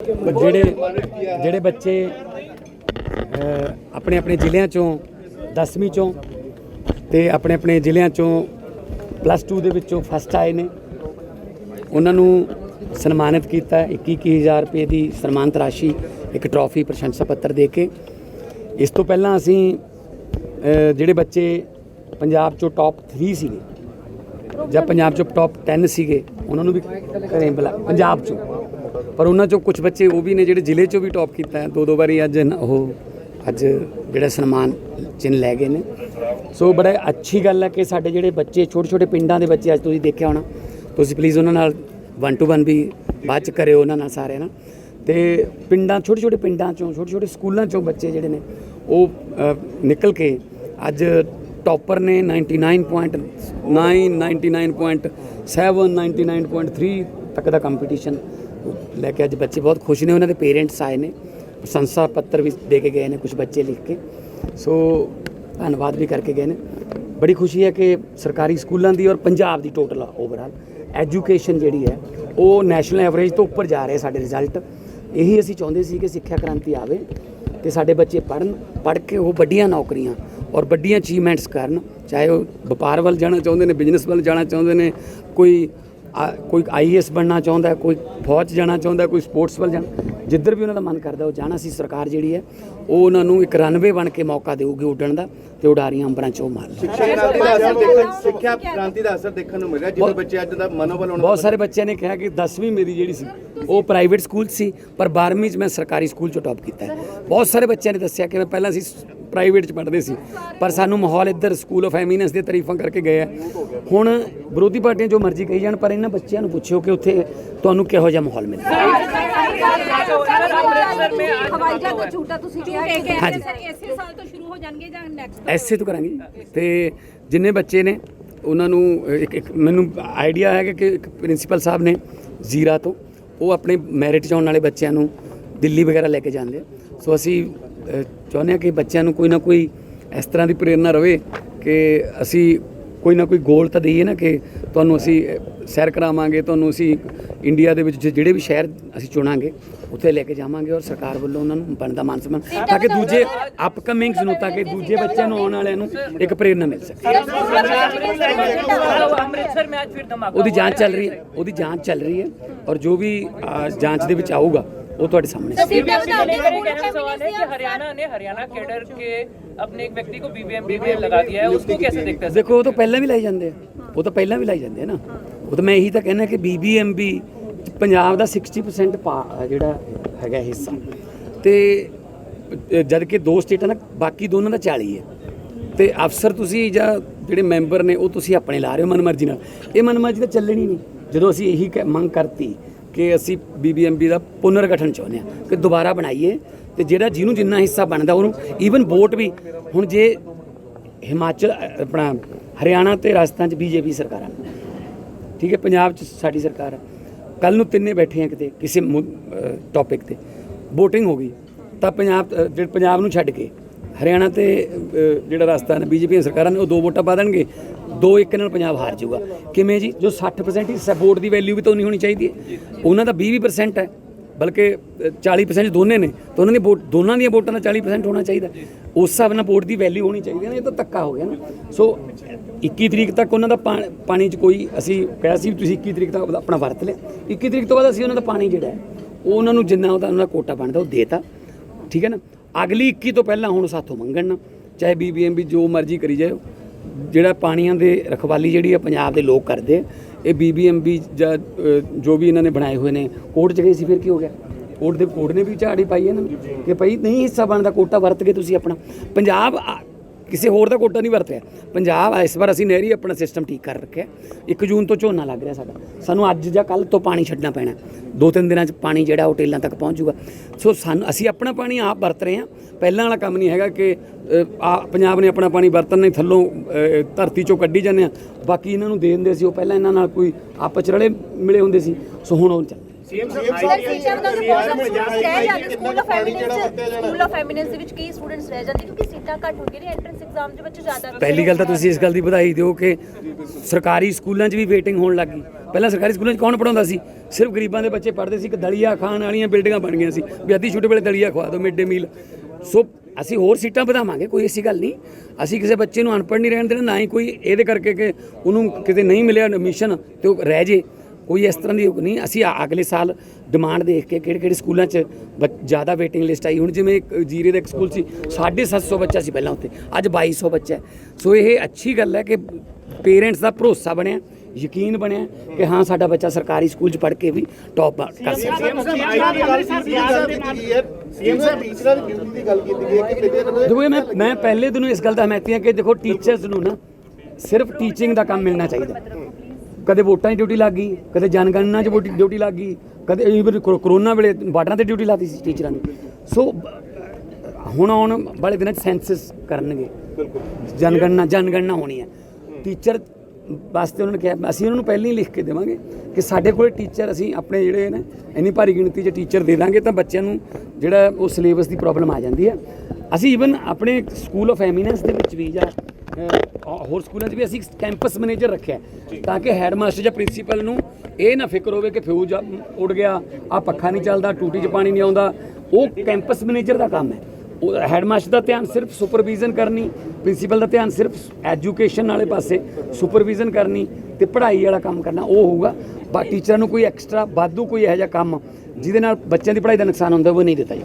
ਜਿਹੜੇ ਜਿਹੜੇ ਬੱਚੇ ਆਪਣੇ ਆਪਣੇ ਜ਼ਿਲ੍ਹਿਆਂ ਚੋਂ 10ਵੀਂ ਚੋਂ ਤੇ ਆਪਣੇ ਆਪਣੇ ਜ਼ਿਲ੍ਹਿਆਂ ਚੋਂ ਪਲੱਸ 2 ਦੇ ਵਿੱਚੋਂ ਫਸਟ ਆਏ ਨੇ, ਉਹਨਾਂ ਨੂੰ ਸਨਮਾਨਿਤ ਕੀਤਾ 21000 ਰੁਪਏ ਦੀ ਸਨਮਾਨਿਤ ਰਾਸ਼ੀ, ਇੱਕ ਟਰੋਫੀ ਪ੍ਰਸ਼ੰਸਾ ਪੱਤਰ ਦੇ ਕੇ। ਇਸ ਤੋਂ ਪਹਿਲਾਂ ਅਸੀਂ ਜਿਹੜੇ ਬੱਚੇ ਪੰਜਾਬ ਚੋਂ ਟੌਪ 3 ਸੀਗੇ ਜਾਂ ਪੰਜਾਬ ਚੋਂ ਟੌਪ 10 ਸੀਗੇ, ਉਹਨਾਂ ਨੂੰ ਵੀ ਘਰੇ ਬੁਲਾ ਪੰਜਾਬ ਚੋਂ। ਪਰ ਉਹਨਾਂ ਚੋਂ ਕੁਝ ਬੱਚੇ ਉਹ ਵੀ ਨੇ ਜਿਹੜੇ ਜ਼ਿਲ੍ਹੇ ਚੋਂ ਵੀ ਟੌਪ ਕੀਤਾ ਹੈ। ਦੋ ਦੋ ਵਾਰੀ ਅੱਜ ਉਹ ਅੱਜ ਜਿਹੜਾ ਸਨਮਾਨ ਚਿੰਨ ਲੈ ਗਏ ਨੇ। ਸੋ ਬੜਾ ਅੱਛੀ ਗੱਲ ਹੈ ਕਿ ਸਾਡੇ ਜਿਹੜੇ ਬੱਚੇ ਛੋਟੇ ਛੋਟੇ ਪਿੰਡਾਂ ਦੇ ਬੱਚੇ ਅੱਜ ਤੁਸੀਂ ਦੇਖਿਆ ਹੋਣਾ। ਤੁਸੀਂ ਪਲੀਜ਼ ਉਹਨਾਂ ਨਾਲ ਵਨ ਟੂ ਵਨ ਵੀ ਬਾਅਦ ਚ ਕਰਿਓ ਉਹਨਾਂ ਨਾਲ ਸਾਰਿਆਂ ਨਾਲ। ਤੇ ਪਿੰਡਾਂ ਛੋਟੇ ਛੋਟੇ ਪਿੰਡਾਂ ਚੋਂ ਛੋਟੇ ਛੋਟੇ ਸਕੂਲਾਂ ਚੋਂ ਬੱਚੇ ਜਿਹੜੇ ਨੇ, ਉਹ ਨਿਕਲ ਕੇ ਅੱਜ ਟੌਪਰ ਨੇ 99.9 99.7 99.3 ਤੱਕ ਦਾ ਕੰਪੀਟੀਸ਼ਨ ਲੈ ਕੇ ਅੱਜ ਬੱਚੇ ਬਹੁਤ ਖੁਸ਼ ਨੇ, ਉਹਨਾਂ ਦੇ ਪੇਰੈਂਟਸ ਆਏ ਨੇ ਪ੍ਰਸ਼ੰਸਾ ਪੱਤਰ ਵੀ ਦੇ ਕੇ ਗਏ ਨੇ ਕੁਝ ਬੱਚੇ ਲਿਖ ਕੇ। ਸੋ ਧੰਨਵਾਦ ਵੀ ਕਰਕੇ ਗਏ ਨੇ। ਬੜੀ ਖੁਸ਼ੀ ਹੈ ਕਿ ਸਰਕਾਰੀ ਸਕੂਲਾਂ ਦੀ ਔਰ ਪੰਜਾਬ ਦੀ ਟੋਟਲ ਓਵਰਆਲ ਐਜੂਕੇਸ਼ਨ ਜਿਹੜੀ ਹੈ, ਉਹ ਨੈਸ਼ਨਲ ਐਵਰੇਜ ਤੋਂ ਉੱਪਰ ਜਾ ਰਹੇ ਸਾਡੇ ਰਿਜ਼ਲਟ ਇਹੀ ਅਸੀਂ ਚਾਹੁੰਦੇ ਸੀ ਕਿ ਸਿੱਖਿਆ ਕ੍ਰਾਂਤੀ ਆਵੇ ਤੇ ਸਾਡੇ ਬੱਚੇ ਪੜਨ ਪੜ ਕੇ ਉਹ ਵੱਡੀਆਂ ਨੌਕਰੀਆਂ ਔਰ ਵੱਡੀਆਂ ਅਚੀਵਮੈਂਟਸ ਕਰਨ। ਚਾਹੇ ਉਹ ਵਪਾਰ ਵੱਲ ਜਾਣਾ ਚਾਹੁੰਦੇ ਨੇ ਬਿਜ਼ਨਸ ਵੱਲ ਜਾਣਾ ਚਾਹੁੰਦੇ ਨੇ, ਕੋਈ ਕੋਈ ਆਈਐਸ ਬਣਨਾ ਚਾਹੁੰਦਾ ਕੋਈ ਫੌਜ ਜਾਣਾ ਚਾਹੁੰਦਾ ਕੋਈ ਸਪੋਰਟਸ ਵੱਲ ਜਾਣਾ ਜਿੱਧਰ ਵੀ ਉਹਨਾਂ ਦਾ ਮਨ ਕਰਦਾ ਉਹ ਜਾਣਾ ਸੀ ਸਰਕਾਰ ਜਿਹੜੀ ਹੈ ਉਹ ਉਹਨਾਂ ਨੂੰ ਇੱਕ ਰਨਵੇ ਬਣ ਕੇ ਮੌਕਾ ਦੇਊਗੀ ਉੱਡਣ ਦਾ ਤੇ ਉਡਾਰੀਆਂ ਅੰਬਰਾਂ 'ਚ ਮਾਰ ਲੈਣ। ਸਿੱਖਿਆ ਕ੍ਰਾਂਤੀ ਦਾ ਅਸਰ ਦੇਖਣ ਸਿੱਖਿਆ ਕ੍ਰਾਂਤੀ ਦਾ ਅਸਰ ਦੇਖਣ ਨੂੰ ਮਿਲਿਆ ਜਿਹਦੇ ਬੱਚੇ ਅੱਜ ਦਾ ਮਨੋਬਲ ਉਹਨਾਂ ਬਹੁਤ ਸਾਰੇ ਬੱਚਿਆਂ ਨੇ ਕਿਹਾ ਕਿ 10ਵੀਂ ਮੇਰੀ ਜਿਹੜੀ ਸੀ ਉਹ ਪ੍ਰਾਈਵੇਟ ਸਕੂਲ 'ਚ ਸੀ ਪਰ 12ਵੀਂ 'ਚ ਮੈਂ ਸਰਕਾਰੀ ਸਕੂਲ 'ਚੋਂ ਟੌਪ ਕੀਤਾ। ਬਹੁਤ ਸਾਰੇ ਬੱਚਿਆਂ ਨੇ ਦੱਸਿਆ ਕਿ ਮੈਂ ਪਹਿਲਾਂ ਸੀ ਪ੍ਰਾਈਵੇਟ 'ਚ ਪੜ੍ਹਦੇ ਸੀ। ਪਰ ਸਾਨੂੰ ਮਾਹੌਲ ਇੱਧਰ ਸਕੂਲ ਆਫ ਐਮੀਨੈਂਸ ਦੇ ਤਾਰੀਫਾਂ ਕਰਕੇ ਗਏ ਆ। ਹੁਣ ਵਿਰੋਧੀ ਪਾਰਟੀਆਂ ਜੋ ਮਰਜ਼ੀ ਕਹੀ ਜਾਣ, ਪਰ ਇਹਨਾਂ ਬੱਚਿਆਂ ਨੂੰ ਪੁੱਛਿਓ ਕਿ ਉੱਥੇ ਤੁਹਾਨੂੰ ਕਿਹੋ ਜਿਹਾ ਮਾਹੌਲ ਮਿਲਦਾ ਹਵਾਈ ਜਹਾਜ਼ ਹਾਂਜੀ। ਇਸੇ ਸਾਲ ਤੋਂ ਸ਼ੁਰੂ ਹੋ ਜਾਣਗੇ ਜਾਂ। ਨੈਕਸਟ ਐਸੇ ਤੋਂ ਕਰਾਂਗੇ ਤੇ ਜਿੰਨੇ ਬੱਚੇ ਨੇ, ਉਹਨਾਂ ਨੂੰ ਇੱਕ ਇੱਕ ਮੈਨੂੰ ਆਈਡੀਆ ਹੈ ਕਿ ਇੱਕ ਪ੍ਰਿੰਸੀਪਲ ਸਾਹਿਬ ਨੇ ਜ਼ੀਰਾ ਤੋਂ, ਉਹ ਆਪਣੇ ਮੈਰਿਟ 'ਚ ਆਉਣ ਵਾਲੇ ਬੱਚਿਆਂ ਨੂੰ ਦਿੱਲੀ ਵਗੈਰਾ ਲੈ ਕੇ ਜਾਂਦੇ ਸੋ ਅਸੀਂ ਚਾਹੁੰਦੇ ਆ ਕਿ ਬੱਚਿਆਂ ਨੂੰ ਕੋਈ ਨਾ ਕੋਈ ਇਸ ਤਰ੍ਹਾਂ ਦੀ ਪ੍ਰੇਰਣਾ ਰਹੇ ਕਿ ਅਸੀਂ ਕੋਈ ਨਾ ਕੋਈ ਗੋਲ ਤਾਂ ਦੇਈਏ ਨਾ ਕਿ ਤੁਹਾਨੂੰ ਅਸੀਂ ਸੈਰ ਕਰਾਵਾਂਗੇ ਤੁਹਾਨੂੰ ਅਸੀਂ ਇੰਡੀਆ ਦੇ ਵਿੱਚ ਜਿਹੜੇ ਵੀ ਸ਼ਹਿਰ ਅਸੀਂ ਚੁਣਾਂਗੇ ਉੱਥੇ ਲੈ ਕੇ ਜਾਵਾਂਗੇ ਔਰ ਸਰਕਾਰ ਵੱਲੋਂ ਉਹਨਾਂ ਨੂੰ ਬਣਦਾ ਮਾਨ ਸਨਮਾਨ ਤਾਂ ਕਿ ਦੂਜੇ ਅਪਕਮਿੰਗਸ ਨੂੰ ਤਾਂ ਕਿ ਦੂਜੇ ਬੱਚਿਆਂ ਨੂੰ ਆਉਣ ਵਾਲਿਆਂ ਨੂੰ ਇੱਕ ਪ੍ਰੇਰਣਾ ਮਿਲ ਸਕੇ ਉਹਦੀ ਜਾਂਚ ਚੱਲ ਰਹੀ ਹੈ ਉਹਦੀ ਜਾਂਚ ਚੱਲ ਰਹੀ ਹੈ ਔਰ ਜੋ ਵੀ ਜਾਂਚ ਦੇ ਵਿੱਚ ਆਊਗਾ ਉਹ ਤੁਹਾਡੇ ਸਾਹਮਣੇ ਹੈ। सीटें को लेकर एक अहम सवाल है कि हरियाणा ने हरियाणा कैडर के अपने एक व्यक्ति को बीबीएमबी में लगा दिया है उसको कैसे देखते हैं ਦੇਖੋ ਉਹ ਤਾਂ ਪਹਿਲਾਂ ਵੀ ਲਾਈ ਜਾਂਦੇ ਆ ਉਹ ਤਾਂ ਪਹਿਲਾਂ ਵੀ ਲਾਈ ਜਾਂਦੇ ਆ ਨਾ ਉਹ ਤਾਂ ਮੈਂ ਇਹੀ ਤਾਂ ਕਹਿੰਦਾ ਕਿ ਬੀਬੀਐਮਬੀ ਪੰਜਾਬ ਦਾ 60% ਪਾ ਜਿਹੜਾ ਹੈਗਾ ਹਿੱਸਾ ਤੇ ਅ, ਜਦ ਕਿ ਦੋ ਸਟੇਟਾਂ ਦਾ ਬਾਕੀ ਦੋਨਾਂ ਦਾ 40 ਹੈ ਤੇ ਅਫਸਰ ਤੁਸੀਂ ਜਾਂ ਜਿਹੜੇ ਮੈਂਬਰ ਨੇ ਉਹ ਤੁਸੀਂ ਆਪਣੇ ਲਾ ਰਹੇ ਹੋ ਮਨਮਰਜ਼ੀ ਨਾਲ ਇਹ ਮਨਮਰਜ਼ੀ ਤਾਂ ਚੱਲਣੀ ਨਹੀਂ ਜਦੋਂ ਅਸੀਂ ਇਹੀ ਕਹਿ- ਮੰਗ ਕਰਤੀ ਕਿ ਅਸੀਂ ਬੀਬੀਐਮਬੀ ਦਾ ਪੁਨਰਗਠਨ ਚਾਹੁੰਦੇ ਹਾਂ ਕਿ ਦੁਬਾਰਾ ਬਣਾਈਏ ਤੇ ਜਿਹੜਾ ਜਿਹਨੂੰ ਜਿੰਨਾ ਹਿੱਸਾ ਬਣਦਾ ਉਹਨੂੰ ਈਵਨ ਵੋਟ ਵੀ। ਹੁਣ ਜੇ ਹਿਮਾਚਲ ਆਪਣਾ ਹਰਿਆਣਾ ਤੇ ਰਾਜਸਥਾਨ ਚ ਬੀਜੇਪੀ ਸਰਕਾਰਾਂ ਠੀਕ ਹੈ ਪੰਜਾਬ ਚ ਸਾਡੀ ਸਰਕਾਰ ਹੈ। ਕੱਲ ਨੂੰ ਤਿੰਨੇ ਬੈਠੇ ਆ ਕਿਤੇ ਕਿਸੇ ਟੌਪਿਕ ਤੇ। VOTING ਹੋ ਗਈ ਤਾਂ ਪੰਜਾਬ ਅ, ਪੰਜਾਬ ਨੂੰ ਛੱਡ ਕੇ ਹਰਿਆਣਾ ਤੇ ਜਿਹੜਾ ਰਾਜਸਥਾਨ ਹੈ ਦੀਆਂ ਸਰਕਾਰਾਂ ਨੇ ਉਹ ਦੋ ਵੋਟਾਂ ਪਾ ਦੇਣਗੇ। ਦੋ ਇੱਕ ਨਾਲ ਪੰਜਾਬ ਹਾਰ ਜਾਊਗਾ। ਕਿਵੇਂ ਜੀ? ਜੋ 60% ਹਿੱਸਾ ਵੋਟ ਦੀ ਵੈਲਿਊ ਵੀ ਤਾਂ ਉਨੀ ਹੋਣੀ ਚਾਹੀਦੀ ਹੈ। ਉਹਨਾਂ ਦਾ 20% ਹੈ। ਬਲਕਿ ਅ, 40% ਦੋਨੇ ਨੇ। ਤਾਂ ਉਹਨਾਂ ਦੀ ਵੋਟ ਦੋਨਾਂ ਦੀਆਂ ਵੋਟਾਂ ਦਾ 40% ਹੋਣਾ ਚਾਹੀਦਾ। ਉਸ ਹਿਸਾਬ ਨਾਲ ਵੋਟ ਦੀ ਵੈਲਿਊ ਹੋਣੀ ਚਾਹੀਦੀ ਹੈ ਨਾ ਇਹ ਤਾਂ ਧੱਕਾ ਹੋ ਗਿਆ ਨਾ। ਸੋ 21 ਤਰੀਕ ਤੱਕ ਉਹਨਾਂ ਦਾ ਪਾ- ਪਾਣੀ 'ਚ ਕੋਈ ਅਸੀਂ ਕਿਹਾ ਸੀ ਵੀ ਤੁਸੀਂ 21 ਤਰੀਕ ਤੱਕ ਆਪਣਾ ਵਰਤ ਲਿਆ। 21 ਤਰੀਕ ਤੋਂ ਬਾਅਦ ਅਸੀਂ ਉਹਨਾਂ ਦਾ ਪਾਣੀ ਜਿਹੜਾ ਹੈ ਉਹ ਉਹਨਾਂ ਨੂੰ ਜਿੰਨਾ ਉਹਦਾ ਉਹਨਾਂ ਦਾ ਕੋਟਾ ਬਣਦਾ ਉਹ ਦੇਤਾ। ਠੀਕ ਹੈ ਨਾ? ਅਗਲੀ 21 ਤੋਂ ਪਹਿਲਾਂ ਹੁਣ ਸਾਥੋਂ ਮੰਗਣ ਨਾ। ਚਾਹੇ ਬੀਬੀਐਮਬੀ ਜੋ ਮਰਜ਼ੀ ਕਰੀ ਜਾਓ ਜਿਹੜਾ ਪਾਣੀਆਂ ਦੇ ਰਖਵਾਲੀ ਜਿਹੜੀ ਆ ਪੰਜਾਬ ਦੇ ਲੋਕ ਕਰਦੇ ਆ, ਇਹ ਬੀਬੀਐਮਬੀ ਜਾਂ ਜੋ ਵੀ ਇਹਨਾਂ ਨੇ ਬਣਾਏ ਹੋਏ ਨੇ, ਕੋਰਟ ਚ ਗਏ ਸੀ, ਫਿਰ ਕੀ ਹੋ ਗਿਆ? ਕੋਰਟ ਦੇ ਕੋਰਟ ਨੇ ਵੀ ਝਾੜੀ ਪਾਈ ਹੈ ਨਾ ਕਿ ਭਾਈ ਨਹੀਂ ਹਿੱਸਾ ਬਣਦਾ, ਕੋਟਾ ਵਰਤ ਕੇ ਤੁਸੀਂ ਆਪਣਾ। ਪੰਜਾਬ ਕਿਸੇ ਹੋਰ ਦਾ ਕੋਟਾ ਨਹੀਂ ਵਰਤਿਆ। ਰਿਹਾ ਪੰਜਾਬ, ਇਸ ਵਾਰ ਅਸੀਂ ਨਹਿਰੀ ਆਪਣਾ ਸਿਸਟਮ ਠੀਕ ਕਰ ਰੱਖਿਆ। 1 ਜੂਨ ਤੋਂ ਝੋਨਾ ਲੱਗ ਰਿਹਾ ਸਾਡਾ। ਸਾਨੂੰ ਅੱਜ ਜਾਂ ਕੱਲ ਤੋਂ ਪਾਣੀ ਛੱਡਣਾ ਪੈਣਾ। ਦੋ ਤਿੰਨ ਦਿਨਾਂ 'ਚ ਪਾਣੀ ਜਿਹੜਾ ਉਹ ਟੇਲਾਂ ਤੱਕ ਪਹੁੰਚ ਜਾਊਗਾ। ਸੋ ਸਾਨੂੰ, ਅਸੀਂ ਆਪਣਾ ਪਾਣੀ ਆਪ ਵਰਤ ਰਹੇ ਹਾਂ। ਪਹਿਲਾਂ ਵਾਲਾ ਕੰਮ ਨਹੀਂ ਹੈਗਾ ਕਿ ਪੰਜਾਬ ਨੇ ਆਪਣਾ ਪਾਣੀ ਵਰਤਣ ਨਹੀਂ ਥੱਲੋਂ ਧਰਤੀ 'ਚੋਂ ਕੱਢੀ ਜਾਂਦੇ ਆ ਬਾਕੀ ਇਹਨਾਂ ਨੂੰ ਦੇ ਦਿੰਦੇ ਸੀ, ਉਹ ਪਹਿਲਾਂ ਇਹਨਾਂ ਨਾਲ ਕੋਈ ਆਪਸ 'ਚ ਰਲੇ, ਮਿਲੇ ਹੁੰਦੇ ਸੀ। ਸੋ ਹੁਣ ਉਹ ਚੱਲ ਰਿਹਾ। ਟੀਚਰ ਦਾ ਬਹੁਤ ਸਟੂਡੈਂਟਸ ਰਹਿ ਜਾਂਦੇ school of eminence school of eminence ਦੇ ਵਿੱਚ ਕਈ ਸਟੂਡੈਂਟਸ ਰਹਿ ਜਾਂਦੇ ਕਿਉਂਕਿ ਸੀਟਾਂ ਘੱਟ ਹੁੰਦੀਆਂ ਨੇ ਐਂਟਰੈਂਸ ਐਗਜ਼ਾਮ ਦੇ ਵਿੱਚ ਜ਼ਿਆਦਾ ਪਹਿਲੀ ਗੱਲ ਤਾਂ ਤੁਸੀਂ ਇਸ ਗੱਲ ਦੀ ਵਧਾਈ ਦਿਓ ਕਿ ਸਰਕਾਰੀ ਸਕੂਲਾਂ 'ਚ ਵੀ ਵੇਟਿੰਗ ਹੋਣ ਲੱਗੀ ਪਹਿਲਾਂ ਸਰਕਾਰੀ ਸਕੂਲਾਂ 'ਚ ਕੌਣ ਪੜਾਉਂਦਾ ਸੀ? ਸਿਰਫ ਗਰੀਬਾਂ ਦੇ ਬੱਚੇ ਪੜ੍ਹਦੇ ਸੀ ਕਿ ਦਲੀਆ ਖਾਣ ਵਾਲੀਆਂ ਬਿਲਡਿੰਗਾਂ ਬਣ ਗਈਆਂ ਸੀ। ਵੀ ਅੱਧੀ ਛੋਟੇ ਵੇਲੇ ਦਲੀਆ ਖਵਾ ਦਿਓ ਮਿਡ ਡੇ ਮੀਲ ਸੋ ਅਸੀਂ ਹੋਰ ਸੀਟਾਂ ਵਧਾਵਾਂਗੇ ਕੋਈ ਐਸੀ ਗੱਲ ਨਹੀਂ। ਅਸੀਂ ਕਿਸੇ ਬੱਚੇ ਨੂੰ ਅਨਪੜ੍ਹ ਨਹੀਂ ਰਹਿਣ ਦੇਣਾ ਨਾ ਹੀ ਕੋਈ ਇਹਦੇ ਕਰਕੇ ਕਿ ਉਹਨੂੰ ਕਿਤੇ ਨਹੀਂ ਮਿਲਿਆ ਐਡਮਿਸ਼ਨ ਤੇ ਉਹ ਰਹਿ ਜੇ। ਕੋਈ ਇਸ ਤਰ੍ਹਾਂ ਦੀ ਨਹੀਂ ਅਸੀਂ ਅਗਲੇ ਸਾਲ ਡਿਮਾਂਡ ਦੇਖ ਕੇ ਕਿਹੜੇ ਕਿਹੜੇ ਸਕੂਲਾਂ 'ਚ ਜ਼ਿਆਦਾ ਵੇਟਿੰਗ ਲਿਸਟ ਆਈ ਹੁਣ ਜਿਵੇਂ ਜੀਰੇ ਦਾ ਇੱਕ ਸਕੂਲ ਸੀ 750 ਬੱਚਾ ਸੀ ਪਹਿਲਾਂ ਉੱਥੇ ਅੱਜ 2200 ਬੱਚਾ ਹੈ ਸੋ ਇਹ ਅੱਛੀ ਗੱਲ ਹੈ ਕਿ ਪੇਰੈਂਟਸ ਦਾ ਭਰੋਸਾ ਬਣਿਆ ਯਕੀਨ ਬਣਿਆ ਕਿ ਹਾਂ ਸਾਡਾ ਬੱਚਾ ਸਰਕਾਰੀ ਸਕੂਲ 'ਚ ਪੜ੍ਹ ਕੇ ਵੀ ਟੌਪ ਕਰ ਸਕਦਾ ਸੀਐਮ ਸਾਹਿਬ ਟੀਚਰਾਂ ਦੀ ਡਿਊਟੀ ਦੀ ਗੱਲ ਕੀਤੀ ਗਈ ਹੈ ਕਿ ਦੇਖੋ ਇਹ ਮੈਂ ਮੈਂ ਪਹਿਲੇ ਦਿਨੋਂ ਇਸ ਗੱਲ ਦਾ ਹਮਾਇਤੀ ਹਾਂ ਕਿ ਦੇਖੋ ਟੀਚਰਸ ਨੂੰ ਨਾ ਸਿਰਫ ਟੀਚਿੰਗ ਦਾ ਕੰਮ ਮਿਲਣਾ ਚਾਹੀਦਾ ਕਦੇ ਵੋਟਾਂ ਦੀ ਡਿਊਟੀ ਲੱਗ ਗਈ ਕਦੇ ਜਨਗਣਨਾ 'ਚ ਵੋਟੀ- ਡਿਊਟੀ ਲੱਗ ਗਈ ਕਦੇ ਈਵਨ ਕਰੋ- ਕਰੋਨਾ ਵੇਲੇ ਬਾਰਡਰਾਂ ਤੇ ਡਿਊਟੀ ਲਾਤੀ ਸੀ ਟੀਚਰਾਂ ਦੀ ਸੋ ਹੁਣ ਆਉਣ ਵਾਲੇ ਦਿਨਾਂ 'ਚ ਸੈਂਸਸ ਕਰਨਗੇ। ਜਨਗਣਨਾ ਜਨਗਣਨਾ ਹੋਣੀ ਹੈ। ਟੀਚਰ ਵਾਸਤੇ ਉਹਨਾਂ ਨੇ ਕਿਹਾ ਅਸੀਂ ਉਹਨਾਂ ਨੂੰ ਪਹਿਲਾਂ ਹੀ ਲਿਖ ਕੇ ਦੇਵਾਂਗੇ ਕਿ ਸਾਡੇ ਕੋਲੇ ਟੀਚਰ ਅਸੀਂ ਆਪਣੇ ਜਿਹੜੇ ਨੇ ਇੰਨੀ ਭਾਰੀ ਗਿਣਤੀ 'ਚ ਟੀਚਰ ਦੇ ਦਾਂਗੇ ਤਾਂ ਬੱਚਿਆਂ ਨੂੰ ਜਿਹੜਾ ਉਹ ਸਿਲੇਬਸ ਦੀ ਪ੍ਰੋਬਲਮ ਆ ਜਾਂਦੀ ਹੈ। ਅਸੀਂ ਈਵਨ ਆਪਣੇ ਸਕੂਲ ਆਫ ਐਮੀਨੈਂਸ ਦੇ ਵਿੱਚ ਵੀ ਜਾਂ ਹੋਰ ਸਕੂਲਾਂ 'ਚ ਵੀ ਅਸੀਂ ਕੈਂਪਸ ਮੈਨੇਜਰ ਰੱਖਿਆ ਤਾਂ ਕਿ ਹੈਡਮਾਸਟਰ ਜਾਂ ਪ੍ਰਿੰਸੀਪਲ ਨੂੰ ਇਹ ਨਾ ਫਿਕਰ ਹੋਵੇ ਕਿ ਫਿਊਜ਼ ਉੱਡ ਗਿਆ ਆ ਪੱਖਾ ਨਹੀਂ ਚੱਲਦਾ, ਟੂਟੀ 'ਚ ਪਾਣੀ ਨਹੀਂ ਆਉਂਦਾ। ਉਹ ਕੈਂਪਸ ਮੈਨੇਜਰ ਦਾ ਕੰਮ ਹੈ। ਉਹ ਹੈਡਮਾਸਟਰ ਦਾ ਧਿਆਨ ਸਿਰਫ ਸੁਪਰਵੀਜ਼ਨ ਕਰਨੀ, ਪ੍ਰਿੰਸੀਪਲ ਦਾ ਧਿਆਨ ਸਿਰਫ ਐਜੂਕੇਸ਼ਨ ਵਾਲੇ ਪਾਸੇ ਸੁਪਰਵੀਜ਼ਨ ਕਰਨੀ ਤੇ ਪੜ੍ਹਾਈ ਵਾਲਾ ਕੰਮ ਕਰਨਾ, ਉਹ ਹੋਊਗਾ। ਬਾ ਟੀਚਰਾਂ ਨੂੰ ਕੋਈ ਐਕਸਟਰਾ, ਵਾਧੂ ਕੋਈ ਇਹੋ ਜਿਹਾ ਕੰਮ ਜਿਹਦੇ ਨਾਲ ਬੱਚਿਆਂ ਦੀ ਪੜ੍ਹਾਈ ਦਾ ਨੁਕਸਾਨ ਹੁੰਦਾ, ਉਹ ਨਹੀਂ ਦਿੱਤਾ ਜੀ